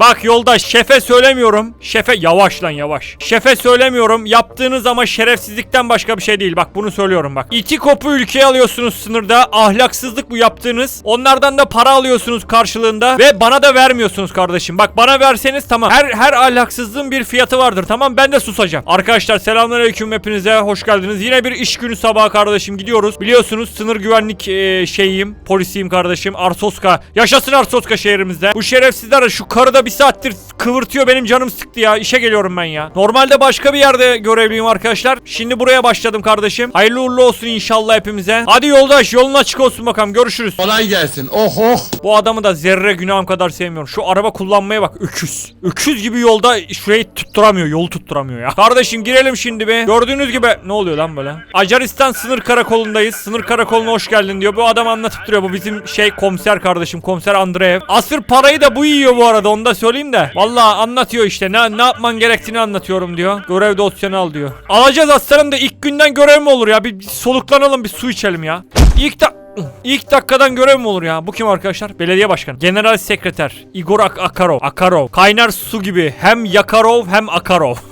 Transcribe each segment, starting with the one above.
Bak yoldaş şefe söylemiyorum. Şefe yavaş lan yavaş. Şefe söylemiyorum. Yaptığınız ama şerefsizlikten başka bir şey değil. Bak bunu söylüyorum bak. İti kopu ülkeye alıyorsunuz sınırda. Ahlaksızlık bu yaptığınız. Onlardan da para alıyorsunuz karşılığında ve bana da vermiyorsunuz kardeşim. Bak bana verseniz tamam. Her her ahlaksızlığın bir fiyatı vardır. Tamam ben de susacağım. Arkadaşlar selamünaleyküm hepinize. Hoş geldiniz. Yine bir iş günü sabahı kardeşim gidiyoruz. Biliyorsunuz sınır güvenlik e, şeyiyim. Polisiyim kardeşim. Arsoska. Yaşasın Arsoska şehrimizde. Bu şerefsizler şu karı da bir saattir kıvırtıyor benim canım sıktı ya. İşe geliyorum ben ya. Normalde başka bir yerde görevliyim arkadaşlar. Şimdi buraya başladım kardeşim. Hayırlı uğurlu olsun inşallah hepimize. Hadi yoldaş yolun açık olsun bakalım. Görüşürüz. Kolay gelsin. Oh oh. Bu adamı da zerre günahım kadar sevmiyorum. Şu araba kullanmaya bak öküz. Öküz gibi yolda şurayı tutturamıyor. Yolu tutturamıyor ya. Kardeşim girelim şimdi bir. Gördüğünüz gibi ne oluyor lan böyle? Acaristan sınır karakolundayız. Sınır karakoluna hoş geldin diyor. Bu adam anlatıp duruyor. Bu bizim şey komiser kardeşim. Komiser Andreev. Asır parayı da bu yiyor bu arada. Onu da söyleyeyim de. Vallahi anlatıyor işte. Ne, ne yapman gerektiğini anlatıyorum diyor. Görev dosyanı al diyor. Alacağız aslanım da ilk günden görev mi olur ya? Bir, bir soluklanalım bir su içelim ya. İlk da... İlk dakikadan görev mi olur ya? Bu kim arkadaşlar? Belediye başkanı. General sekreter. Igor Ak Akarov. Akarov. Kaynar su gibi. Hem Yakarov hem Akarov.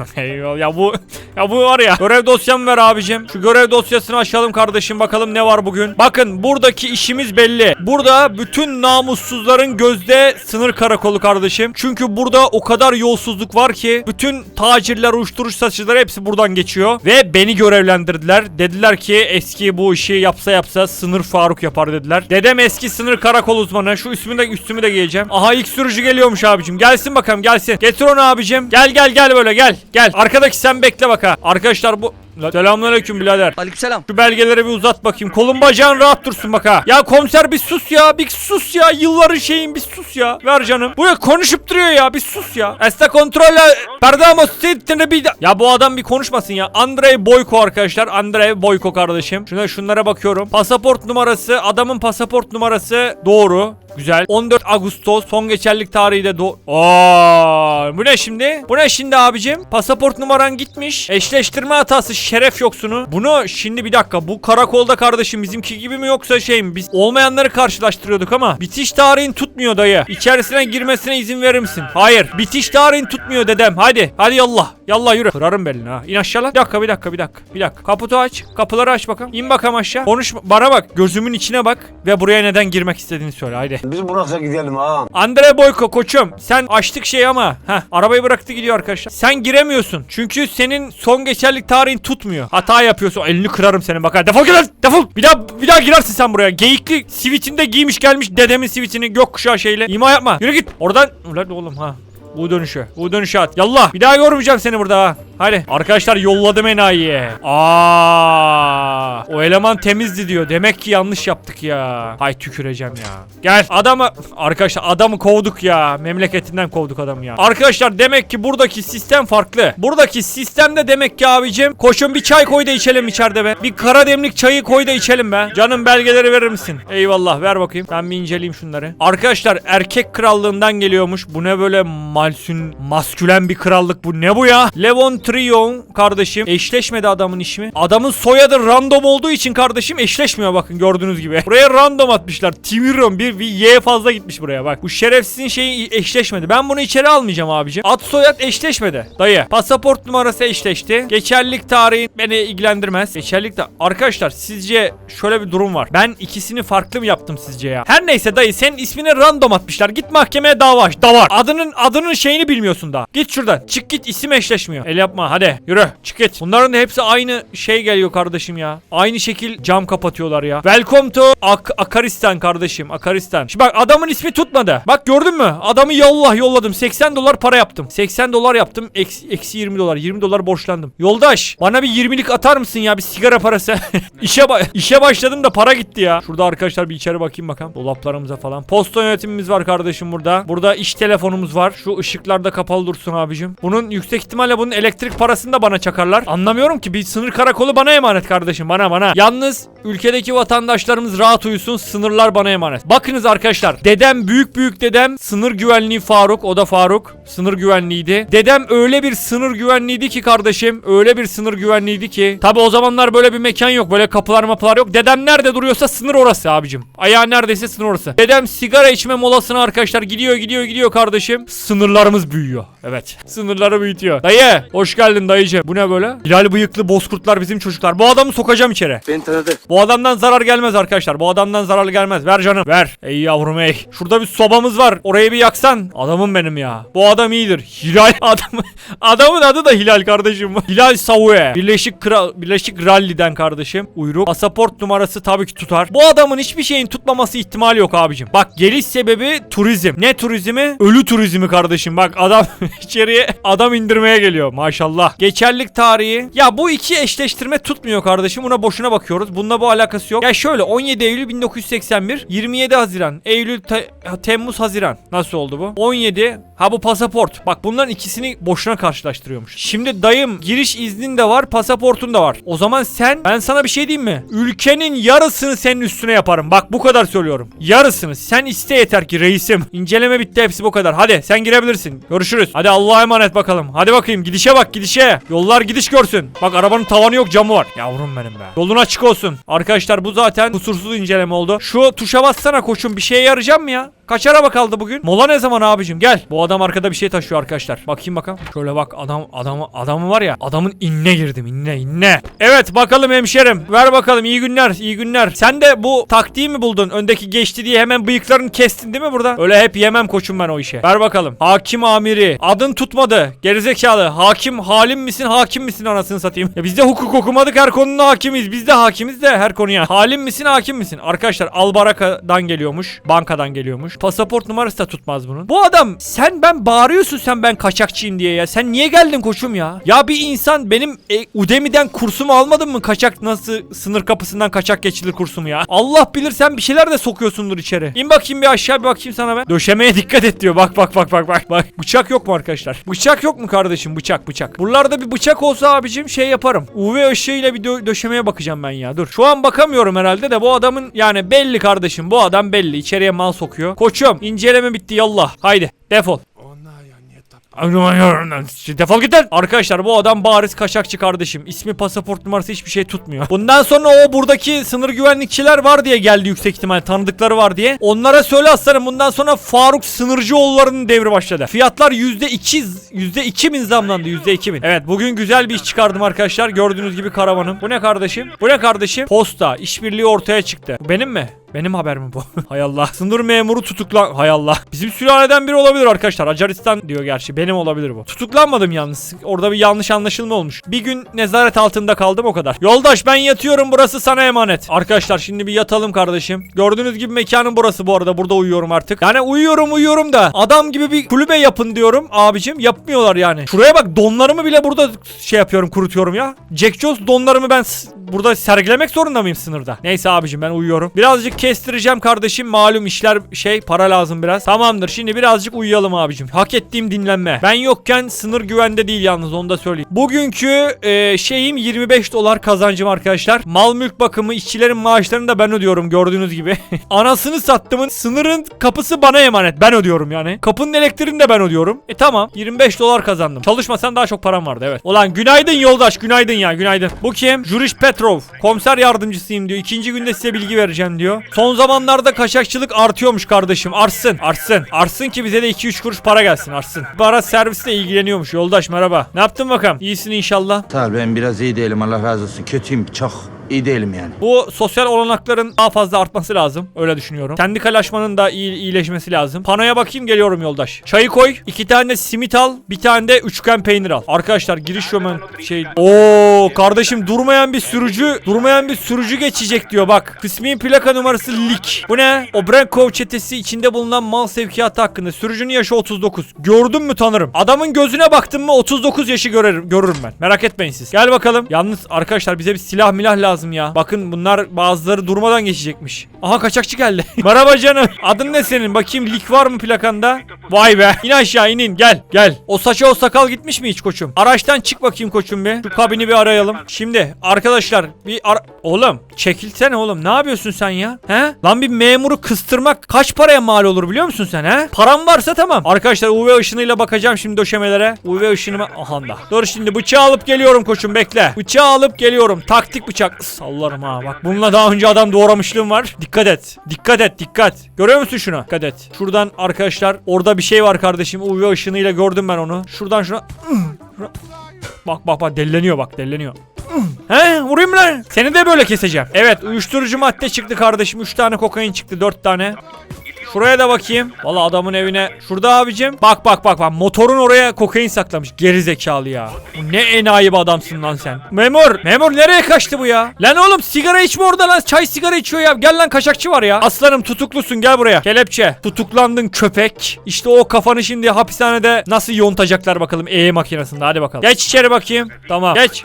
Ya bu ya bu var ya. Görev dosyamı ver abicim. Şu görev dosyasını açalım kardeşim. Bakalım ne var bugün. Bakın buradaki işimiz belli. Burada bütün namussuzların gözde sınır karakolu kardeşim. Çünkü burada o kadar yolsuzluk var ki bütün tacirler, uyuşturucu satıcılar hepsi buradan geçiyor ve beni görevlendirdiler. Dediler ki eski bu işi yapsa yapsa sınır Faruk yapar dediler. Dedem eski sınır karakol uzmanı. Şu üstümü de üstümü de giyeceğim. Aha ilk sürücü geliyormuş abicim. Gelsin bakalım gelsin. Getir onu abicim. Gel gel gel böyle gel. Gel. Arkadaki sen bekle bak ha. Arkadaşlar bu Selamünaleyküm birader. Aleykümselam. Şu belgeleri bir uzat bakayım. Kolun bacağın rahat dursun bak ha. Ya komiser bir sus ya. Bir sus ya. Yılların şeyin bir sus ya. Ver canım. Buraya konuşup duruyor ya. Bir sus ya. Esta kontrolle. Perdamos sittin bir Ya bu adam bir konuşmasın ya. Andrei Boyko arkadaşlar. Andrei Boyko kardeşim. Şuna şunlara bakıyorum. Pasaport numarası. Adamın pasaport numarası doğru. Güzel. 14 Ağustos son geçerlik tarihi de do... Aa, bu ne şimdi? Bu ne şimdi abicim? Pasaport numaran gitmiş. Eşleştirme hatası şeref yoksunu. Bunu şimdi bir dakika bu karakolda kardeşim bizimki gibi mi yoksa şey mi? Biz olmayanları karşılaştırıyorduk ama bitiş tarihin tutmuyor dayı. İçerisine girmesine izin verir misin? Hayır. Bitiş tarihin tutmuyor dedem. Hadi. Hadi yallah. Yallah yürü. Kırarım belini ha. İn aşağı lan. Bir dakika bir dakika bir dakika. Bir dakika. Kaputu aç. Kapıları aç bakalım. İn bakalım aşağı. Konuşma. Bana bak. Gözümün içine bak. Ve buraya neden girmek istediğini söyle. Haydi. Biz bıraksa gidelim ha. Andre Boyko koçum sen açtık şey ama heh, arabayı bıraktı gidiyor arkadaşlar. Sen giremiyorsun. Çünkü senin son geçerlik tarihin tutmuyor. Hata yapıyorsun. Elini kırarım senin bak. ha. Defol git lan, defol. Bir daha bir daha girersin sen buraya. Geyikli sivitinde giymiş gelmiş dedemin sivitini gökkuşağı şeyle. İma yapma. Yürü git. Oradan ulan oğlum ha. Bu dönüşü. Bu dönüşü at. Yallah. Bir daha görmeyeceğim seni burada ha. Hadi. Arkadaşlar yolladım enayiye. Aa, o eleman temizdi diyor. Demek ki yanlış yaptık ya. Hay tüküreceğim ya. Gel. Adamı arkadaşlar adamı kovduk ya. Memleketinden kovduk adamı ya. Arkadaşlar demek ki buradaki sistem farklı. Buradaki sistemde demek ki abicim koşun bir çay koy da içelim içeride be. Bir kara demlik çayı koy da içelim be. Canım belgeleri verir misin? Eyvallah ver bakayım. Ben bir inceleyeyim şunları. Arkadaşlar erkek krallığından geliyormuş. Bu ne böyle malsün maskülen bir krallık bu ne bu ya? Levon Trion kardeşim eşleşmedi adamın ismi. Adamın soyadı random olduğu için kardeşim eşleşmiyor bakın gördüğünüz gibi. Buraya random atmışlar. Timiron bir, bir Y fazla gitmiş buraya bak. Bu şerefsizin şeyi eşleşmedi. Ben bunu içeri almayacağım abicim. Ad soyad eşleşmedi. Dayı. Pasaport numarası eşleşti. Geçerlilik tarihi beni ilgilendirmez. Geçerlilik de arkadaşlar sizce şöyle bir durum var. Ben ikisini farklı mı yaptım sizce ya? Her neyse dayı senin ismini random atmışlar. Git mahkemeye dava aç. Davar. Adının adının şeyini bilmiyorsun daha. Git şuradan. Çık git isim eşleşmiyor. El yapma hadi yürü. Çık git. Bunların da hepsi aynı şey geliyor kardeşim ya. Aynı şekil cam kapatıyorlar ya. Welcome to Ak Akaristan kardeşim. Akaristan. Şimdi bak adamın ismi tutmadı. Bak gördün mü? Adamı yallah yolladım. 80 dolar para yaptım. 80 dolar yaptım. Eksi, eksi 20 dolar. 20 dolar borçlandım. Yoldaş bana bir 20'lik atar mısın ya? Bir sigara parası. işe, ba- işe başladım da para gitti ya. Şurada arkadaşlar bir içeri bakayım bakalım. Dolaplarımıza falan. Posta yönetimimiz var kardeşim burada. Burada iş telefonumuz var. Şu ışıklar da kapalı dursun abicim. Bunun yüksek ihtimalle bunun elektrik parasını da bana çakarlar. Anlamıyorum ki bir sınır karakolu bana emanet kardeşim. Bana bana. Yalnız ülkedeki vatandaşlarımız rahat uyusun. Sınırlar bana emanet. Bakınız arkadaşlar. Dedem büyük büyük dedem sınır güvenliği Faruk. O da Faruk. Sınır güvenliğiydi. Dedem öyle bir sınır güvenliğiydi ki kardeşim. Öyle bir sınır güvenliğiydi ki. Tabi o zamanlar böyle bir mekan yok. Böyle kapılar mapılar yok. Dedem nerede duruyorsa sınır orası abicim. Ayağı neredeyse sınır orası. Dedem sigara içme molasına arkadaşlar gidiyor gidiyor gidiyor kardeşim. Sınırlarımız büyüyor. Evet. Sınırları büyütüyor. Dayı hoş geldin dayıcı. Bu ne böyle? Hilal bıyıklı bozkurtlar bizim çocuklar. Bu adamı sokacağım içeri. Beni tanıdı. Bu adamdan zarar gelmez arkadaşlar. Bu adamdan zarar gelmez. Ver canım. Ver. Ey yavrum ey. Şurada bir sobamız var. Orayı bir yaksan. Adamım benim ya. Bu adam iyidir. Hilal adam. Adamın adı da Hilal kardeşim. Hilal Savue. Birleşik Kral Birleşik Rally'den kardeşim. Uyruk. Pasaport numarası tabii ki tutar. Bu adamın hiçbir şeyin tutmaması ihtimali yok abicim. Bak geliş sebebi turizm. Ne turizmi? Ölü turizmi kardeşim. Bak adam içeriye adam indirmeye geliyor. Maşallah. Geçerlik tarihi. Ya bu iki eşleştirme tutmuyor kardeşim. Buna boşuna bakıyoruz. Bununla bu alakası yok. Ya şöyle 17 Eylül 1981, 27 Haziran, Eylül, Te- Temmuz, Haziran. Nasıl oldu bu? 17 Ha bu pasaport. Bak bunların ikisini boşuna karşılaştırıyormuş. Şimdi dayım giriş iznin de var, pasaportun da var. O zaman sen ben sana bir şey diyeyim mi? Ülkenin yarısını senin üstüne yaparım. Bak bu kadar söylüyorum. Yarısını. Sen iste yeter ki reisim. İnceleme bitti hepsi bu kadar. Hadi sen girebilirsin. Görüşürüz. Hadi Allah'a emanet bakalım. Hadi bakayım gidişe bak gidişe. Yollar gidiş görsün. Bak arabanın tavanı yok camı var. Yavrum benim be. Yolun açık olsun. Arkadaşlar bu zaten kusursuz inceleme oldu. Şu tuşa bassana koçum bir şeye yarayacak mı ya? Kaç araba kaldı bugün? Mola ne zaman abicim? Gel. Bu adam arkada bir şey taşıyor arkadaşlar. Bakayım bakalım. Şöyle bak adam adamı adamı var ya. Adamın inne girdim inne inne. Evet bakalım hemşerim. Ver bakalım iyi günler iyi günler. Sen de bu taktiği mi buldun? Öndeki geçti diye hemen bıyıklarını kestin değil mi burada? Öyle hep yemem koçum ben o işe. Ver bakalım. Hakim amiri. Adın tutmadı. Gerizekalı. Hakim halim misin hakim misin anasını satayım. Ya biz de hukuk okumadık her konunun hakimiz. Biz de hakimiz de her konuya. Halim misin hakim misin? Arkadaşlar Albaraka'dan geliyormuş. Bankadan geliyormuş. Pasaport numarası da tutmaz bunun. Bu adam sen ben bağırıyorsun sen ben kaçakçıyım diye ya. Sen niye geldin koçum ya? Ya bir insan benim e, Udemy'den kursumu almadın mı? Kaçak nasıl sınır kapısından kaçak geçilir kursumu ya. Allah bilir sen bir şeyler de sokuyorsundur içeri. İn bakayım bir aşağı bir bakayım sana ben. Döşemeye dikkat et diyor. Bak bak bak bak bak. Bak bıçak yok mu arkadaşlar? Bıçak yok mu kardeşim? Bıçak bıçak. Buralarda bir bıçak olsa abicim şey yaparım. UV ışığıyla bir dö- döşemeye bakacağım ben ya. Dur. Şu an bakamıyorum herhalde de bu adamın yani belli kardeşim. Bu adam belli. İçeriye mal sokuyor. Koçum inceleme bitti yallah. Haydi defol. Defol git lan. Arkadaşlar bu adam bariz kaçakçı kardeşim. İsmi pasaport numarası hiçbir şey tutmuyor. Bundan sonra o buradaki sınır güvenlikçiler var diye geldi yüksek ihtimal. Tanıdıkları var diye. Onlara söyle aslanım bundan sonra Faruk Sınırcıoğulları'nın devri başladı. Fiyatlar %2 %2 bin zamlandı %2 bin. Evet bugün güzel bir iş çıkardım arkadaşlar. Gördüğünüz gibi karavanım. Bu ne kardeşim? Bu ne kardeşim? Posta. işbirliği ortaya çıktı. Bu benim mi? Benim haber mi bu? Hay Allah. Sınır memuru tutuklan... Hay Allah. Bizim sülaleden biri olabilir arkadaşlar. Acaristan diyor gerçi. Benim olabilir bu. Tutuklanmadım yalnız. Orada bir yanlış anlaşılma olmuş. Bir gün nezaret altında kaldım o kadar. Yoldaş ben yatıyorum burası sana emanet. Arkadaşlar şimdi bir yatalım kardeşim. Gördüğünüz gibi mekanın burası bu arada. Burada uyuyorum artık. Yani uyuyorum uyuyorum da adam gibi bir kulübe yapın diyorum abicim. Yapmıyorlar yani. Şuraya bak donlarımı bile burada şey yapıyorum kurutuyorum ya. Jack Jones donlarımı ben burada sergilemek zorunda mıyım sınırda? Neyse abicim ben uyuyorum. Birazcık kestireceğim kardeşim. Malum işler şey para lazım biraz. Tamamdır şimdi birazcık uyuyalım abicim. Hak ettiğim dinlenme. Ben yokken sınır güvende değil yalnız onu da söyleyeyim. Bugünkü e, şeyim 25 dolar kazancım arkadaşlar. Mal mülk bakımı işçilerin maaşlarını da ben ödüyorum gördüğünüz gibi. Anasını sattımın sınırın kapısı bana emanet. Ben ödüyorum yani. Kapının elektriğini de ben ödüyorum. E tamam 25 dolar kazandım. Çalışmasan daha çok param vardı evet. Ulan günaydın yoldaş günaydın ya günaydın. Bu kim? Juriş Petrov. Komiser yardımcısıyım diyor. İkinci günde size bilgi vereceğim diyor. Son zamanlarda kaçakçılık artıyormuş kardeşim. Artsın. Artsın. Artsın ki bize de 2-3 kuruş para gelsin artsın. Para servisle ilgileniyormuş. Yoldaş merhaba. Ne yaptın bakalım? İyisin inşallah. Sağ ben biraz iyi değilim Allah razı olsun. Kötüyüm çok iyi değilim yani. Bu sosyal olanakların daha fazla artması lazım. Öyle düşünüyorum. Kendi kalaşmanın da iyi, iyileşmesi lazım. Panoya bakayım geliyorum yoldaş. Çayı koy. iki tane simit al. Bir tane de üçgen peynir al. Arkadaşlar giriş yömen şey. Oo kardeşim durmayan bir sürücü durmayan bir sürücü geçecek diyor bak. Kısmi plaka numarası lik. Bu ne? Obrenkov çetesi içinde bulunan mal sevkiyatı hakkında. Sürücünün yaşı 39. Gördün mü tanırım. Adamın gözüne baktım mı 39 yaşı görerim, görürüm ben. Merak etmeyin siz. Gel bakalım. Yalnız arkadaşlar bize bir silah milah lazım. Lazım ya. Bakın bunlar bazıları durmadan geçecekmiş. Aha kaçakçı geldi. Merhaba canım. Adın ne senin? Bakayım lik var mı plakanda? Vay be. İn aşağı inin. Gel. Gel. O saça o sakal gitmiş mi hiç koçum? Araçtan çık bakayım koçum bir. Şu kabini bir arayalım. Şimdi arkadaşlar bir ara... Oğlum çekilsene oğlum. Ne yapıyorsun sen ya? He? Lan bir memuru kıstırmak kaç paraya mal olur biliyor musun sen he? Param varsa tamam. Arkadaşlar UV ışınıyla bakacağım şimdi döşemelere. UV ışınıma... Aha da. Dur şimdi bıçağı alıp geliyorum koçum bekle. Bıçağı alıp geliyorum. Taktik bıçak. Sallarım ha bak. Bununla daha önce adam doğramışlığım var. Dikkat et. Dikkat et dikkat. Görüyor musun şunu? Dikkat et. Şuradan arkadaşlar orada bir şey var kardeşim. UV ışınıyla gördüm ben onu. Şuradan şuna... Bak bak bak delleniyor bak delleniyor. He vurayım mı lan? Seni de böyle keseceğim. Evet uyuşturucu madde çıktı kardeşim. 3 tane kokain çıktı 4 tane. Şuraya da bakayım. Valla adamın evine. Şurada abicim. Bak bak bak bak. Motorun oraya kokain saklamış. Geri zekalı ya. Ne enayi bir adamsın lan sen. Memur. Memur nereye kaçtı bu ya? Lan oğlum sigara içme orada lan. Çay sigara içiyor ya. Gel lan kaçakçı var ya. Aslanım tutuklusun gel buraya. Kelepçe. Tutuklandın köpek. İşte o kafanı şimdi hapishanede nasıl yontacaklar bakalım. E makinesinde hadi bakalım. Geç içeri bakayım. Tamam. Geç.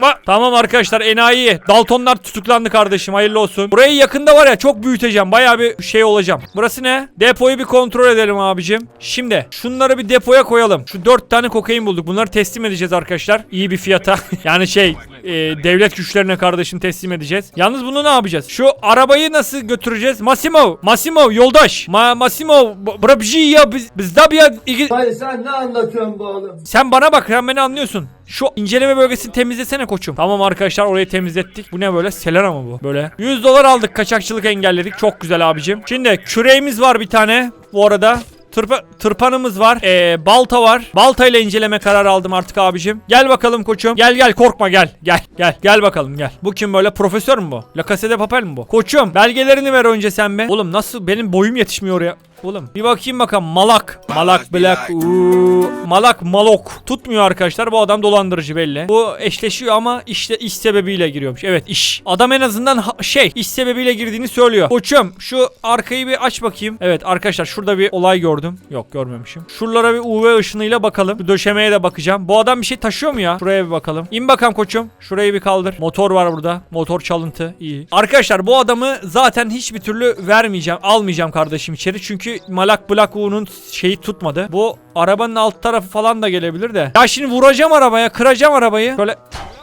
Ba- Tamam arkadaşlar enayi. Daltonlar tutuklandı kardeşim hayırlı olsun. Burayı yakında var ya çok büyüteceğim. Baya bir şey olacağım. Burası ne? Depoyu bir kontrol edelim abicim. Şimdi şunları bir depoya koyalım. Şu dört tane kokain bulduk. Bunları teslim edeceğiz arkadaşlar. İyi bir fiyata. yani şey e, devlet güçlerine kardeşim teslim edeceğiz. Yalnız bunu ne yapacağız? Şu arabayı nasıl götüreceğiz? Massimo, Massimo yoldaş. Ma Massimo, brabji ya biz bizde bir ilgi- Hayır sen ne anlatıyorsun bu oğlum? sen bana bak sen beni anlıyorsun. Şu inceleme bölgesini temizlesene koçum. Tamam arkadaşlar orayı temizlettik. Bu ne böyle? Selena mı bu? Böyle. 100 dolar aldık kaçakçılık engelledik. Çok güzel abicim. Şimdi küreğimiz var bir tane. Bu arada. Tırpa, tırpanımız var. Ee, balta var. Balta ile inceleme kararı aldım artık abicim. Gel bakalım koçum. Gel gel korkma gel. Gel gel. Gel bakalım gel. Bu kim böyle? Profesör mü bu? La Casa de Papel mi bu? Koçum belgelerini ver önce sen be. Oğlum nasıl benim boyum yetişmiyor ya. Oğlum bir bakayım bakalım malak. Malak black. Uuu. Malak malok. Tutmuyor arkadaşlar bu adam dolandırıcı belli. Bu eşleşiyor ama işte iş sebebiyle giriyormuş. Evet iş. Adam en azından şey iş sebebiyle girdiğini söylüyor. Koçum şu arkayı bir aç bakayım. Evet arkadaşlar şurada bir olay gördüm. Yok görmemişim. Şuralara bir UV ışınıyla bakalım. Bu döşemeye de bakacağım. Bu adam bir şey taşıyor mu ya? Şuraya bir bakalım. İn bakalım koçum. Şurayı bir kaldır. Motor var burada. Motor çalıntı. İyi. Arkadaşlar bu adamı zaten hiçbir türlü vermeyeceğim. Almayacağım kardeşim içeri. Çünkü Malak Black U'nun şeyi tutmadı. Bu arabanın alt tarafı falan da gelebilir de. Ya şimdi vuracağım arabaya. Kıracağım arabayı. Böyle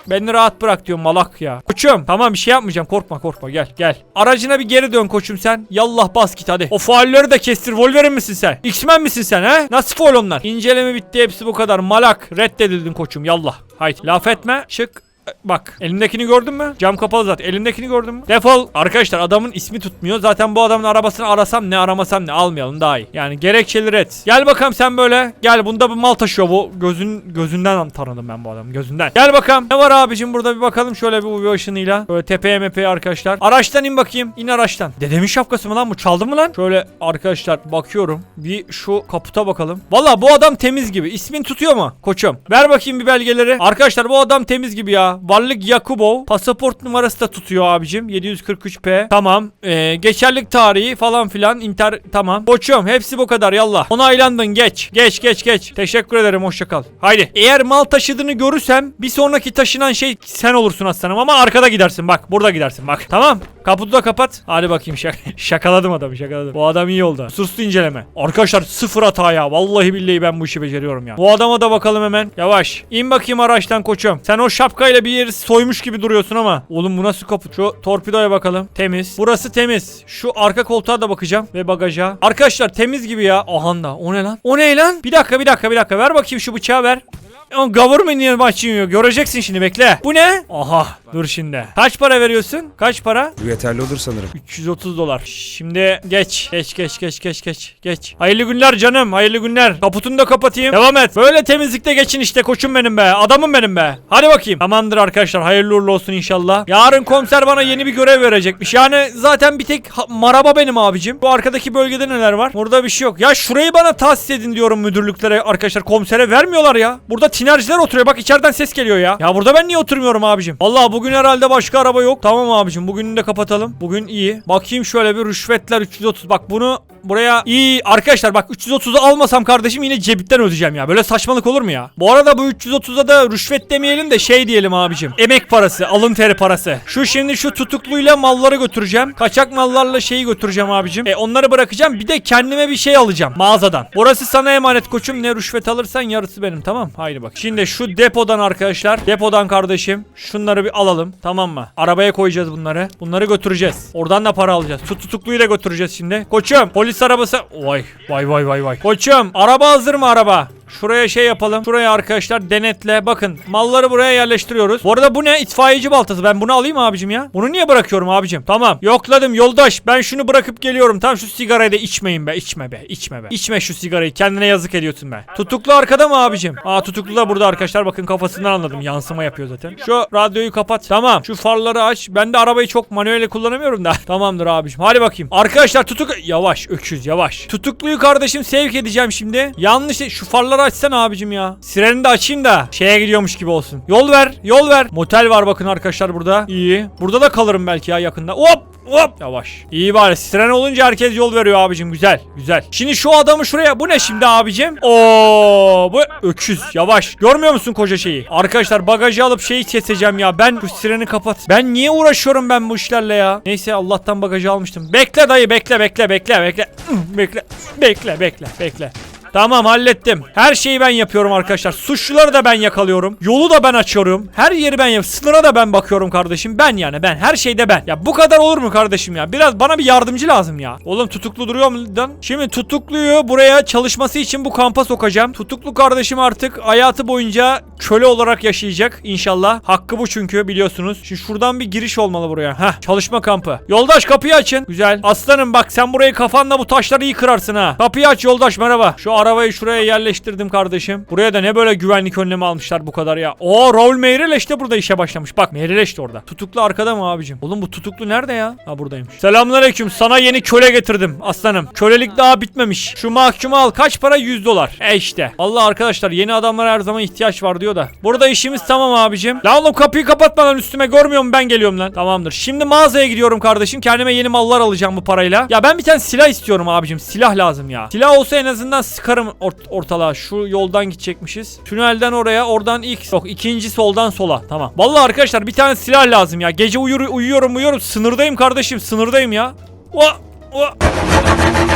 Beni rahat bırak diyor malak ya. Koçum tamam bir şey yapmayacağım korkma korkma gel gel. Aracına bir geri dön koçum sen. Yallah bas git hadi. O faulleri de kestir. Wolverine misin sen? X-Men misin sen he? Nasıl faul onlar? İnceleme bitti hepsi bu kadar. Malak reddedildin koçum yallah. Haydi laf etme çık. Bak elimdekini gördün mü? Cam kapalı zaten. Elimdekini gördün mü? Defol. Arkadaşlar adamın ismi tutmuyor. Zaten bu adamın arabasını arasam ne aramasam ne almayalım daha iyi. Yani gerekçeleri et. Gel bakalım sen böyle. Gel bunda bir mal taşıyor bu. Gözün gözünden tanıdım ben bu adamı. Gözünden. Gel bakalım. Ne var abicim burada bir bakalım şöyle bir UV ışınıyla. Böyle tepeye mepeye arkadaşlar. Araçtan in bakayım. İn araçtan. Dedemin şapkası mı lan bu? Çaldı mı lan? Şöyle arkadaşlar bakıyorum. Bir şu kaputa bakalım. Valla bu adam temiz gibi. İsmin tutuyor mu koçum? Ver bakayım bir belgeleri. Arkadaşlar bu adam temiz gibi ya. Varlık Yakubov. Pasaport numarası da tutuyor abicim. 743P. Tamam. Ee, geçerlik tarihi falan filan. İnter tamam. Koçum hepsi bu kadar yallah. Onaylandın geç. Geç geç geç. Teşekkür ederim hoşça kal. Haydi. Eğer mal taşıdığını görürsem bir sonraki taşınan şey sen olursun aslanım ama arkada gidersin bak. Burada gidersin bak. Tamam. Kaputu da kapat. Hadi bakayım şak şakaladım adamı şakaladım. Bu adam iyi oldu. Sustu inceleme. Arkadaşlar sıfır hata ya. Vallahi billahi ben bu işi beceriyorum ya. Bu adama da bakalım hemen. Yavaş. İn bakayım araçtan koçum. Sen o şapkayla bir yeri soymuş gibi duruyorsun ama. Oğlum bu nasıl kaput? Şu torpidoya bakalım. Temiz. Burası temiz. Şu arka koltuğa da bakacağım. Ve bagaja. Arkadaşlar temiz gibi ya. Ahanda. O ne lan? O ne lan? Bir dakika bir dakika bir dakika. Ver bakayım şu bıçağı ver. O government niye başlıyor? Göreceksin şimdi bekle. Bu ne? Aha dur şimdi. Kaç para veriyorsun? Kaç para? Bu yeterli olur sanırım. 330 dolar. Şimdi geç. Geç geç geç geç geç. Geç. Hayırlı günler canım. Hayırlı günler. Kaputunu da kapatayım. Devam et. Böyle temizlikte geçin işte koçum benim be. Adamım benim be. Hadi bakayım. Tamamdır arkadaşlar. Hayırlı uğurlu olsun inşallah. Yarın komiser bana yeni bir görev verecekmiş. Yani zaten bir tek maraba benim abicim. Bu arkadaki bölgede neler var? Burada bir şey yok. Ya şurayı bana tahsis edin diyorum müdürlüklere arkadaşlar. Komisere vermiyorlar ya. Burada tinerciler oturuyor. Bak içeriden ses geliyor ya. Ya burada ben niye oturmuyorum abicim? Vallahi bugün herhalde başka araba yok. Tamam abicim. Bugünü de kapatalım. Bugün iyi. Bakayım şöyle bir rüşvetler 330. Bak bunu buraya iyi arkadaşlar bak 330'u almasam kardeşim yine cebitten ödeyeceğim ya. Böyle saçmalık olur mu ya? Bu arada bu 330'a da rüşvet demeyelim de şey diyelim abicim. Emek parası, alın teri parası. Şu şimdi şu tutukluyla malları götüreceğim. Kaçak mallarla şeyi götüreceğim abicim. E onları bırakacağım. Bir de kendime bir şey alacağım mağazadan. Burası sana emanet koçum. Ne rüşvet alırsan yarısı benim tamam. Haydi bak. Şimdi şu depodan arkadaşlar. Depodan kardeşim. Şunları bir alalım. Tamam mı? Arabaya koyacağız bunları. Bunları götüreceğiz. Oradan da para alacağız. Şu tutukluyu da götüreceğiz şimdi. Koçum polis arabası. Vay vay vay vay vay. Koçum araba hazır mı araba? Şuraya şey yapalım. Şuraya arkadaşlar denetle. Bakın malları buraya yerleştiriyoruz. Bu arada bu ne? İtfaiyeci baltası. Ben bunu alayım abicim ya. Bunu niye bırakıyorum abicim? Tamam. Yokladım yoldaş. Ben şunu bırakıp geliyorum. Tam şu sigarayı da içmeyin be. İçme be. içme be. İçme şu sigarayı. Kendine yazık ediyorsun be. Tutuklu arkada mı abicim? Aa tutuklu da burada arkadaşlar. Bakın kafasından anladım. Yansıma yapıyor zaten. Şu radyoyu kapat. Tamam. Şu farları aç. Ben de arabayı çok manuel kullanamıyorum da. Tamamdır abicim. Hadi bakayım. Arkadaşlar tutuk... Yavaş öküz yavaş. Tutukluyu kardeşim sevk edeceğim şimdi. Yanlış şu farları açsana abicim ya. Sireni de açayım da şeye gidiyormuş gibi olsun. Yol ver, yol ver. Motel var bakın arkadaşlar burada. İyi. Burada da kalırım belki ya yakında. Hop! Hop yavaş. İyi bari siren olunca herkes yol veriyor abicim güzel güzel. Şimdi şu adamı şuraya bu ne şimdi abicim? Oo bu öküz yavaş. Görmüyor musun koca şeyi? Arkadaşlar bagajı alıp şeyi keseceğim ya. Ben şu sireni kapat. Ben niye uğraşıyorum ben bu işlerle ya? Neyse Allah'tan bagajı almıştım. Bekle dayı bekle bekle bekle bekle. Bekle bekle bekle bekle. Tamam hallettim. Her şeyi ben yapıyorum arkadaşlar. Suçluları da ben yakalıyorum. Yolu da ben açıyorum. Her yeri ben yapıyorum. Sınıra da ben bakıyorum kardeşim. Ben yani ben. Her şeyde ben. Ya bu kadar olur mu kardeşim ya? Biraz bana bir yardımcı lazım ya. Oğlum tutuklu duruyor mu? Şimdi tutukluyu buraya çalışması için bu kampa sokacağım. Tutuklu kardeşim artık hayatı boyunca köle olarak yaşayacak inşallah. Hakkı bu çünkü biliyorsunuz. Şimdi şuradan bir giriş olmalı buraya. Heh çalışma kampı. Yoldaş kapıyı açın. Güzel. Aslanım bak sen burayı kafanla bu taşları iyi kırarsın ha. Kapıyı aç yoldaş merhaba. Şu arabayı şuraya yerleştirdim kardeşim. Buraya da ne böyle güvenlik önlemi almışlar bu kadar ya. Oo Raul Meyrileş de burada işe başlamış. Bak Meyrileş de orada. Tutuklu arkada mı abicim? Oğlum bu tutuklu nerede ya? Ha buradaymış. Selamünaleyküm. Sana yeni köle getirdim aslanım. Kölelik daha bitmemiş. Şu mahkumu al. Kaç para? 100 dolar. E işte. Allah arkadaşlar yeni adamlara her zaman ihtiyaç var diyor da. Burada işimiz tamam abicim. La oğlum kapıyı kapatma lan üstüme görmüyor musun ben geliyorum lan. Tamamdır. Şimdi mağazaya gidiyorum kardeşim. Kendime yeni mallar alacağım bu parayla. Ya ben bir tane silah istiyorum abicim. Silah lazım ya. Silah olsa en azından sıkarım ort- ortalığa. Şu yoldan gidecekmişiz. Tünelden oraya oradan ilk yok ikinci soldan sola. Tamam. Vallahi arkadaşlar bir tane silah lazım ya. Gece uyur uyuyorum uyuyorum. Sınırdayım kardeşim. Sınırdayım ya. Oha! Oha!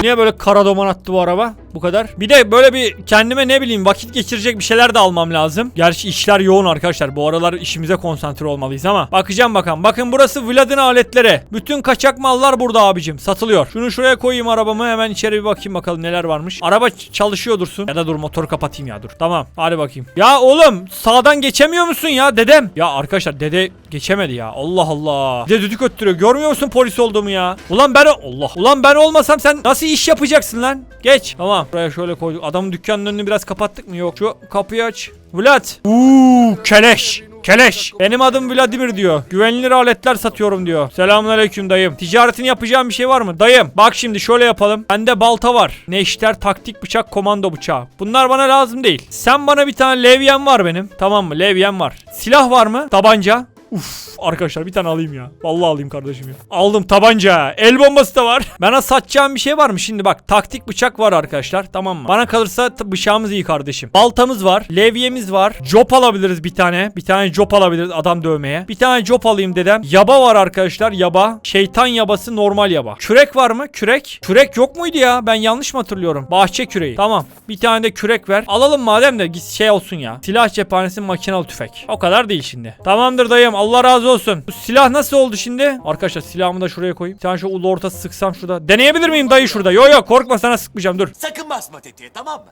Niye böyle kara doman attı bu araba? Bu kadar. Bir de böyle bir kendime ne bileyim vakit geçirecek bir şeyler de almam lazım. Gerçi işler yoğun arkadaşlar. Bu aralar işimize konsantre olmalıyız ama. Bakacağım bakalım. Bakın burası Vlad'ın aletleri. Bütün kaçak mallar burada abicim. Satılıyor. Şunu şuraya koyayım arabamı. Hemen içeri bir bakayım bakalım neler varmış. Araba çalışıyor dursun. Ya da dur motoru kapatayım ya dur. Tamam. Hadi bakayım. Ya oğlum sağdan geçemiyor musun ya dedem? Ya arkadaşlar dede geçemedi ya. Allah Allah. Dede düdük öttürüyor. Görmüyor musun polis olduğumu ya? Ulan ben Allah. Ulan ben olmasam sen nasıl iş yapacaksın lan? Geç. Tamam. Buraya şöyle koyduk. Adamın dükkanının önünü biraz kapattık mı? Yok. Şu kapıyı aç. Vlad. Uuu keleş. Keleş. Benim adım Vladimir diyor. Güvenilir aletler satıyorum diyor. Selamünaleyküm dayım. Ticaretini yapacağım bir şey var mı? Dayım bak şimdi şöyle yapalım. Bende balta var. Neşter, taktik bıçak, komando bıçağı. Bunlar bana lazım değil. Sen bana bir tane levyen var benim. Tamam mı? Levyen var. Silah var mı? Tabanca. Uf arkadaşlar bir tane alayım ya. Vallahi alayım kardeşim ya. Aldım tabanca. El bombası da var. Bana satacağım bir şey var mı? Şimdi bak taktik bıçak var arkadaşlar. Tamam mı? Bana kalırsa bıçağımız iyi kardeşim. Baltamız var. Levyemiz var. Job alabiliriz bir tane. Bir tane job alabiliriz adam dövmeye. Bir tane job alayım dedem. Yaba var arkadaşlar. Yaba. Şeytan yabası normal yaba. Kürek var mı? Kürek. Kürek yok muydu ya? Ben yanlış mı hatırlıyorum? Bahçe küreği. Tamam. Bir tane de kürek ver. Alalım madem de şey olsun ya. Silah cephanesi makinalı tüfek. O kadar değil şimdi. Tamamdır dayım. Allah razı olsun. Bu silah nasıl oldu şimdi? Arkadaşlar silahımı da şuraya koyayım. Bir tane şu ulu orta sıksam şurada. Deneyebilir miyim dayı şurada? Yo yo korkma sana sıkmayacağım dur. Sakın basma tetiğe tamam mı?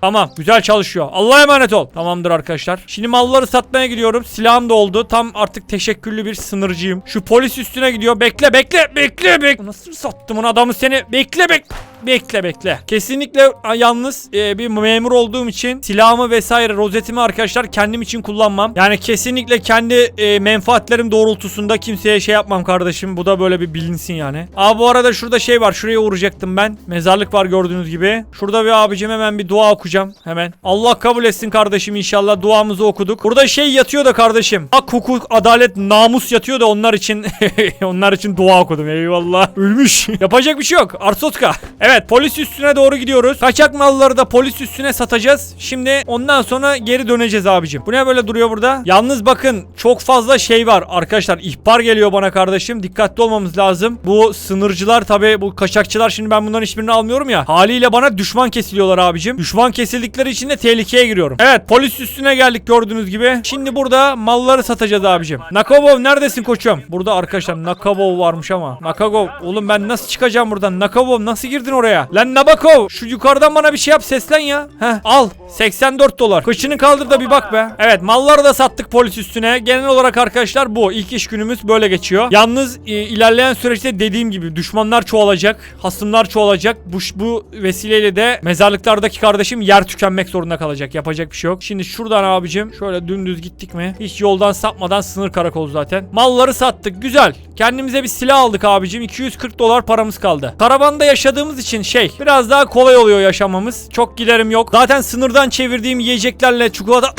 Tamam güzel çalışıyor. Allah'a emanet ol. Tamamdır arkadaşlar. Şimdi malları satmaya gidiyorum. Silahım da oldu. Tam artık teşekküllü bir sınırcıyım. Şu polis üstüne gidiyor. Bekle bekle bekle bekle. Nasıl sattım onu adamı seni? Bekle bekle. Bekle bekle. Kesinlikle yalnız e, bir memur olduğum için silahımı vesaire rozetimi arkadaşlar kendim için kullanmam. Yani kesinlikle kendi e, menfaatlerim doğrultusunda kimseye şey yapmam kardeşim. Bu da böyle bir bilinsin yani. Aa bu arada şurada şey var. Şuraya uğrayacaktım ben. Mezarlık var gördüğünüz gibi. Şurada bir abicim hemen bir dua okuyacağım. Okuyacağım hemen. Allah kabul etsin kardeşim inşallah duamızı okuduk. Burada şey yatıyor da kardeşim. Hak, hukuk, adalet, namus yatıyor da onlar için onlar için dua okudum. Eyvallah. Ölmüş. Yapacak bir şey yok. Arsotka. Evet polis üstüne doğru gidiyoruz. Kaçak malları da polis üstüne satacağız. Şimdi ondan sonra geri döneceğiz abicim. Bu ne böyle duruyor burada? Yalnız bakın çok fazla şey var. Arkadaşlar ihbar geliyor bana kardeşim. Dikkatli olmamız lazım. Bu sınırcılar tabi bu kaçakçılar şimdi ben bunların hiçbirini almıyorum ya. Haliyle bana düşman kesiliyorlar abicim. Düşman kesildikleri için de tehlikeye giriyorum. Evet polis üstüne geldik gördüğünüz gibi. Şimdi burada malları satacağız abicim. Nakabov neredesin koçum? Burada arkadaşlar Nakabov varmış ama. Nakabov oğlum ben nasıl çıkacağım buradan? Nakabov nasıl girdin oraya? Lan Nabakov şu yukarıdan bana bir şey yap seslen ya. Heh al 84 dolar. Kıçını kaldır da bir bak be. Evet malları da sattık polis üstüne. Genel olarak arkadaşlar bu. ilk iş günümüz böyle geçiyor. Yalnız e, ilerleyen süreçte dediğim gibi düşmanlar çoğalacak. Hasımlar çoğalacak. Bu, bu vesileyle de mezarlıklardaki kardeşim yer tükenmek zorunda kalacak. Yapacak bir şey yok. Şimdi şuradan abicim şöyle dümdüz gittik mi? Hiç yoldan sapmadan sınır karakolu zaten. Malları sattık. Güzel. Kendimize bir silah aldık abicim. 240 dolar paramız kaldı. Karavanda yaşadığımız için şey biraz daha kolay oluyor yaşamamız. Çok giderim yok. Zaten sınırdan çevirdiğim yiyeceklerle çikolata...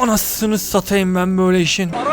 Anasını satayım ben böyle işin. Görmüyor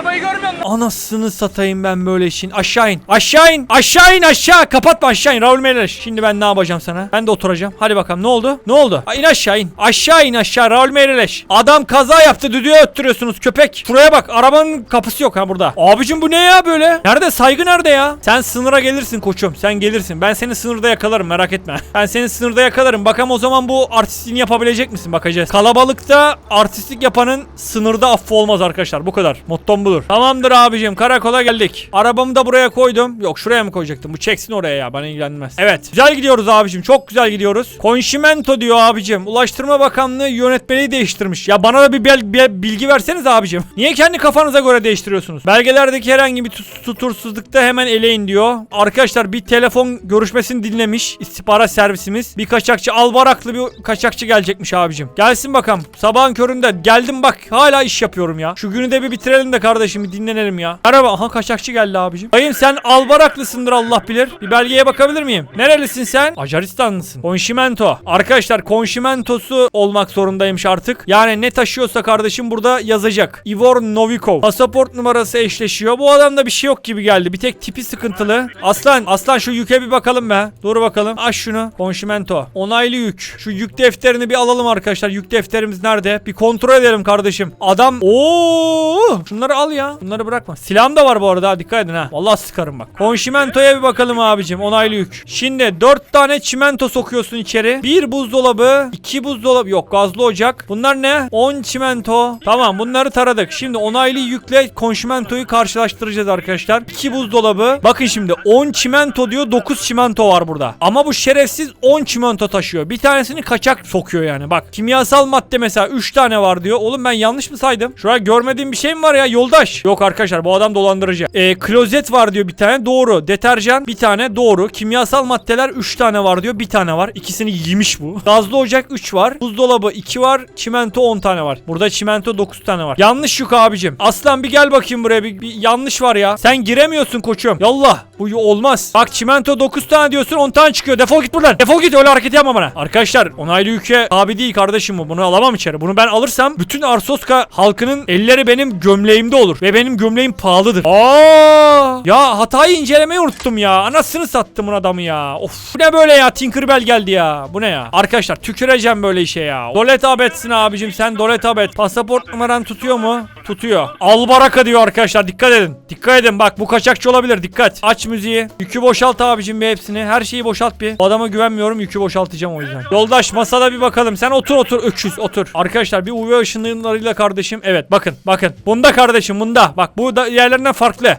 Anasını satayım ben böyle işin. Aşağı in. Aşağı in. Aşağı in aşağı. Kapatma aşağı in. Raul Meireles. Şimdi ben ne yapacağım sana? Ben de oturacağım. Hadi bakalım ne oldu? Ne oldu? Ha, in aşağı in. Aşağı in aşağı. Raul Meireles. Adam kaza yaptı. Düdüğe öttürüyorsunuz köpek. Şuraya bak. Arabanın kapısı yok ha burada. Abicim bu ne ya böyle? Nerede? Saygı nerede ya? Sen sınıra gelirsin koçum. Sen gelirsin. Ben seni sınırda yakalarım merak etme. Ben seni sınırda yakalarım. Bakalım o zaman bu artistliğini yapabilecek misin? Bakacağız. Kalabalıkta artistlik yapanın sınırda affı olmaz arkadaşlar. Bu kadar. Mottom budur. Tamamdır abicim. Karakola geldik. Arabamı da buraya koydum. Yok şuraya mı koyacaktım? Bu çeksin oraya ya. Bana ilgilenmez. Evet. Güzel gidiyoruz abicim. Çok güzel gidiyoruz. Konşimento diyor abicim. Ulaştırma Bakanlığı yönetmeliği değiştirmiş. Ya bana da bir, bel- bir bilgi verseniz abicim. Niye kendi kafanıza göre değiştiriyorsunuz? Belgelerdeki herhangi bir tut- tutursuzlukta hemen eleyin diyor. Arkadaşlar bir telefon görüşmesini dinlemiş istihbarat servisimiz. Bir kaçakçı albaraklı bir kaçakçı gelecekmiş abicim. Gelsin bakalım. Sabahın köründe geldim bak hala iş yapıyorum ya. Şu günü de bir bitirelim de kardeşim bir dinlenelim ya. Merhaba aha kaçakçı geldi abicim. Dayım sen albaraklısındır Allah bilir. Bir belgeye bakabilir miyim? Nerelisin sen? Acaristanlısın. Konşimento. Arkadaşlar konşimentosu olmak zorundaymış artık. Yani ne taşıyorsa kardeşim burada yazacak. Ivor Novikov. Pasaport numarası eşleşiyor. Bu adamda bir şey yok gibi geldi. Bir tek tipi sıkıntılı. Aslan aslan şu yüke bir bakalım be. Dur bakalım. Aç şunu. Konşimento. Onaylı yük. Şu yük defterini bir alalım arkadaşlar. Yük defterimiz nerede? Bir kontrol edelim kardeşim. Adam Oo! Şunları al ya. Bunları bırakma. Silahım da var bu arada. Dikkat edin ha. Vallahi sıkarım bak. Konşimentoya bir bakalım abicim. Onaylı yük. Şimdi 4 tane çimento sokuyorsun içeri. Bir buzdolabı, iki buzdolabı yok gazlı ocak. Bunlar ne? 10 çimento. Tamam bunları taradık. Şimdi onaylı yükle konşimentoyu karşılaştıracağız arkadaşlar. 2 buzdolabı. Bakın şimdi 10 çimento diyor 9 çimento var burada. Ama bu şerefsiz 10 çimento taşıyor. Bir tanesini kaçak sokuyor yani. Bak kimyasal madde mesela 3 tane var diyor. Oğlum ben yanlış mı saydım? Şuraya görmediğim bir şey mi var ya yoldaş? Yok arkadaşlar bu adam dolandırıcı. Ee, klozet var diyor bir tane doğru. Deterjan bir tane doğru. Kimyasal maddeler 3 tane var diyor. Bir tane var. İkisini yemiş bu. Gazlı ocak 3 var. Buzdolabı 2 var. Çimento 10 tane var. Burada çimento 9 tane var. Yanlış yük abicim. Aslan bir gel bakayım buraya. Bir, bir yanlış var ya. Sen giremiyorsun koçum. Yallah. Bu olmaz. Bak çimento 9 tane diyorsun 10 tane çıkıyor. Defol git buradan. Defol git öyle hareket yapma bana. Arkadaşlar onaylı yüke abi değil kardeşim bu. Bunu alamam içeri. Bunu ben alırsam bütün Arsoska halkının elleri benim gömleğimde olur. Ve benim gömleğim pahalıdır. Aa! Ya hatayı incelemeyi unuttum ya. Anasını sattım adamı ya. Of. Bu ne böyle ya? Tinkerbell geldi ya. Bu ne ya? Arkadaşlar tüküreceğim böyle işe ya. Dolet abetsin abicim. Sen dolet abet. Pasaport numaran tutuyor mu? Tutuyor. Albaraka diyor arkadaşlar. Dikkat edin. Dikkat edin. Bak bu kaçakçı olabilir. Dikkat. Aç müziği. Yükü boşalt abicim bir hepsini. Her şeyi boşalt bir. Bu adama güvenmiyorum. Yükü boşaltacağım o yüzden. Yoldaş masada bir bakalım. Sen otur otur. Öküz otur. Arkadaşlar bir UV ışınlarıyla kardeşim. Evet bakın bakın. Bunda kardeşim bunda. Bak bu da yerlerinden farklı.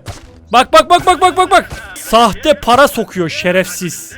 Bak bak bak bak bak bak bak. Sahte para sokuyor şerefsiz.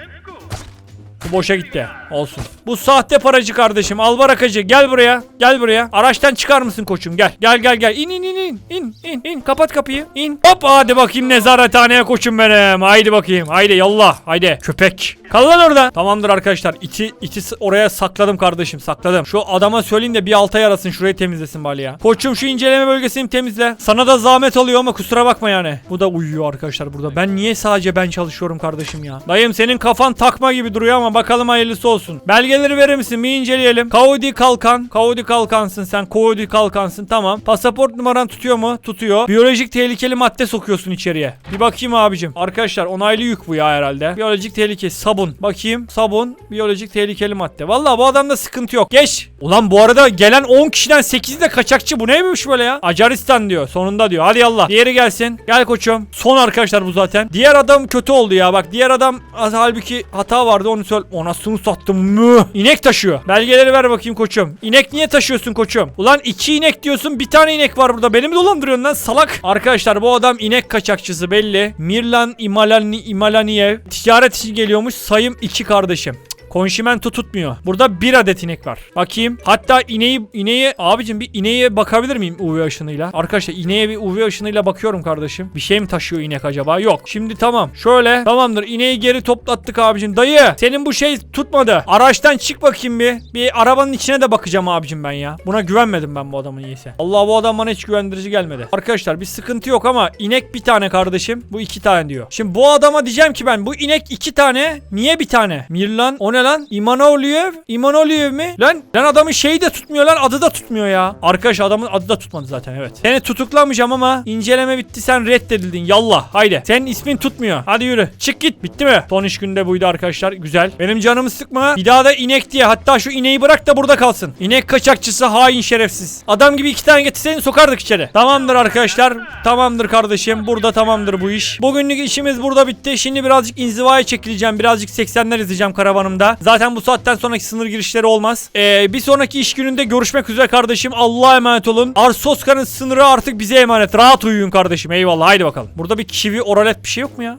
Bu boşa gitti. Olsun. Bu sahte paracı kardeşim. Albarakacı. Gel buraya. Gel buraya. Araçtan çıkar mısın koçum? Gel. Gel gel gel. İn in in in. İn in in. Kapat kapıyı. İn. Hop hadi bakayım nezarethaneye koçum benim. Haydi bakayım. Haydi yallah. Haydi. Köpek. Kal lan orada. Tamamdır arkadaşlar. İti, iti oraya sakladım kardeşim. Sakladım. Şu adama söyleyin de bir alta yarasın. Şurayı temizlesin bari ya. Koçum şu inceleme bölgesini temizle. Sana da zahmet oluyor ama kusura bakma yani. Bu da uyuyor arkadaşlar burada. Ben niye sadece ben çalışıyorum kardeşim ya? Dayım senin kafan takma gibi duruyor ama bakalım hayırlısı olsun. olsun. Belgeleri verir misin? Bir inceleyelim. Kaudi Kalkan. Kaudi Kalkansın sen. Kaudi Kalkansın tamam. Pasaport numaran tutuyor mu? Tutuyor. Biyolojik tehlikeli madde sokuyorsun içeriye. Bir bakayım abicim. Arkadaşlar onaylı yük bu ya herhalde. Biyolojik tehlike sabun. Bakayım. Sabun. Biyolojik tehlikeli madde. Vallahi bu adamda sıkıntı yok. Geç. Ulan bu arada gelen 10 kişiden 8'i de kaçakçı. Bu neymiş böyle ya? Acaristan diyor. Sonunda diyor. Hadi yallah. Diğeri gelsin. Gel koçum. Son arkadaşlar bu zaten. Diğer adam kötü oldu ya. Bak diğer adam az halbuki hata vardı onu söyle. Onasını sattım mı? İnek taşıyor. Belgeleri ver bakayım koçum. İnek niye taşıyorsun koçum? Ulan iki inek diyorsun. Bir tane inek var burada. Beni mi dolandırıyorsun lan salak? Arkadaşlar bu adam inek kaçakçısı belli. Mirlan İmalani İmalaniyev. Ticaret için geliyormuş. Sayım iki kardeşim. Konşimento tutmuyor. Burada bir adet inek var. Bakayım. Hatta ineği ineği abicim bir ineğe bakabilir miyim UV ışınıyla? Arkadaşlar ineğe bir UV ışınıyla bakıyorum kardeşim. Bir şey mi taşıyor inek acaba? Yok. Şimdi tamam. Şöyle. Tamamdır. İneği geri toplattık abicim. Dayı senin bu şey tutmadı. Araçtan çık bakayım bir. Bir arabanın içine de bakacağım abicim ben ya. Buna güvenmedim ben bu adamın iyisi. Allah bu adam bana hiç güvendirici gelmedi. Arkadaşlar bir sıkıntı yok ama inek bir tane kardeşim. Bu iki tane diyor. Şimdi bu adama diyeceğim ki ben bu inek iki tane. Niye bir tane? Mirlan o ne lan? İmanoliev? İmanoliev mi? Lan lan adamın şeyi de tutmuyor lan adı da tutmuyor ya. Arkadaş adamın adı da tutmadı zaten evet. Seni tutuklamayacağım ama inceleme bitti sen reddedildin. Yallah haydi. Senin ismin tutmuyor. Hadi yürü. Çık git. Bitti mi? Son iş günde buydu arkadaşlar. Güzel. Benim canımı sıkma. Bir daha da inek diye. Hatta şu ineği bırak da burada kalsın. İnek kaçakçısı hain şerefsiz. Adam gibi iki tane getirseydin sokardık içeri. Tamamdır arkadaşlar. Tamamdır kardeşim. Burada tamamdır bu iş. Bugünlük işimiz burada bitti. Şimdi birazcık inzivaya çekileceğim. Birazcık 80'ler izleyeceğim karavanımda. Zaten bu saatten sonraki sınır girişleri olmaz. Ee, bir sonraki iş gününde görüşmek üzere kardeşim. Allah'a emanet olun. Arsoska'nın sınırı artık bize emanet. Rahat uyuyun kardeşim. Eyvallah. Haydi bakalım. Burada bir kivi oralet bir şey yok mu ya?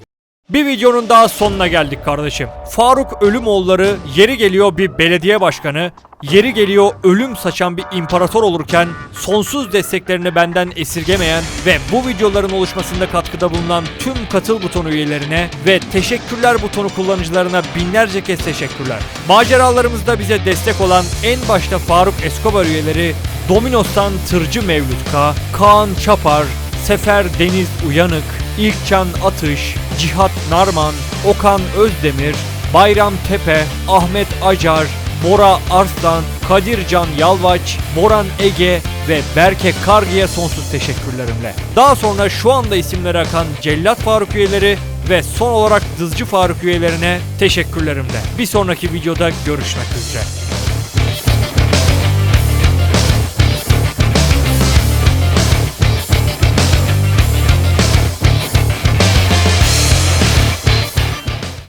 Bir videonun daha sonuna geldik kardeşim. Faruk Ölümoğulları yeri geliyor bir belediye başkanı, yeri geliyor ölüm saçan bir imparator olurken sonsuz desteklerini benden esirgemeyen ve bu videoların oluşmasında katkıda bulunan tüm katıl butonu üyelerine ve teşekkürler butonu kullanıcılarına binlerce kez teşekkürler. Maceralarımızda bize destek olan en başta Faruk Escobar üyeleri Dominos'tan Tırcı Mevlüt K, Kaan Çapar, Sefer Deniz Uyanık, İlkcan Atış, Cihat Narman, Okan Özdemir, Bayram Tepe, Ahmet Acar, Bora Arslan, Kadircan Yalvaç, Boran Ege ve Berke Kargi'ye sonsuz teşekkürlerimle. Daha sonra şu anda isimleri akan Cellat Faruk üyeleri ve son olarak Dızcı Faruk üyelerine teşekkürlerimle. Bir sonraki videoda görüşmek üzere.